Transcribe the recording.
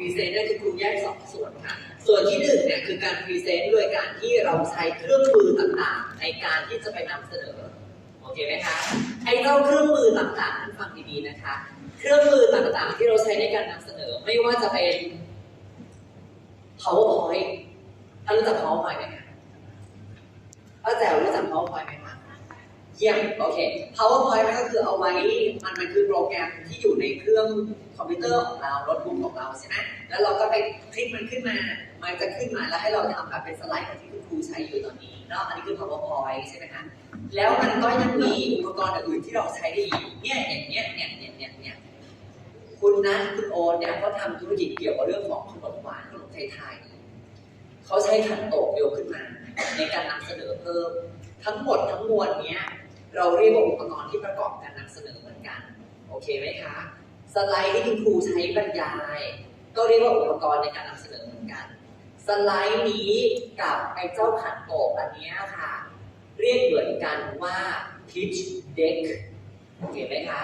พรีเซนต์เนี่ยคือครูแยกสองส่วนค่ะ ส่วนที่หนึ่งเนี่ยคือการพรีเซนต์โดยการที่เราใช้เครื่องมือต่างๆ ในการที่จะไปนำเสนอโอเคไหมคะไอ้เจ้าเครื่องมือต่างๆท่านฟังดีๆนะคะ เครื่องมือต่างๆที่เราใช้ในการนำเสนอไม่ว่าจะเป็น powerpoint ถ้ารู้จัก powerpoint ไหมคะป้าแจ๋วรู้จัก powerpoint ไหมคะ เยี่ยมโอเค PowerPoint มันก็คือเอาไว้มันมันคือโปรแกรมที่อยู่ในเครื่องคอมพิวเตอร์ของเราโน้ตบุ๊กของเราใช่ไหมแล้วเราก็ไปคลิกมันขึ้นมา มันจะขึ้นมาแล้วให้เราทำแบบเป็นสไลด์แบบที่คุณครูใช้อยู่ตอนนี้เนาะอันนี้คือ PowerPoint ใช่ไหมคะแล้วมันก็ยังมีอุปกรณ์อื่นที่เราใช้ได้อีกเนี่ยอย่างเนี้ยเนี่ยเนี่ยเนี่ยเนี่ยคุณนัทคุณโอนเนี่ยเขาทำธุรกิจเกี่ยวกับเรื่องของขนมหวานขนมไทยๆเขาใช้ขันโตกโยกขึ้นมา ในการนำเสนอเพิ่มทั้งหมดทั้งมวลเนี้ย เราเรียกว่าอุปกรณ์ที่ประกอบการนำเสนอเหมือนกัน โอเคไหมคะ สไลด์ที่คุณครูใช้บรรยาย ก็เรียกว่าอุปกรณ์ในการนำเสนอเหมือนกัน สไลด์นี้กับไอ้เจ้าขันโตกอันนี้ค่ะ เรียกเหมือนกันว่า pitch deck โอเคไหมคะ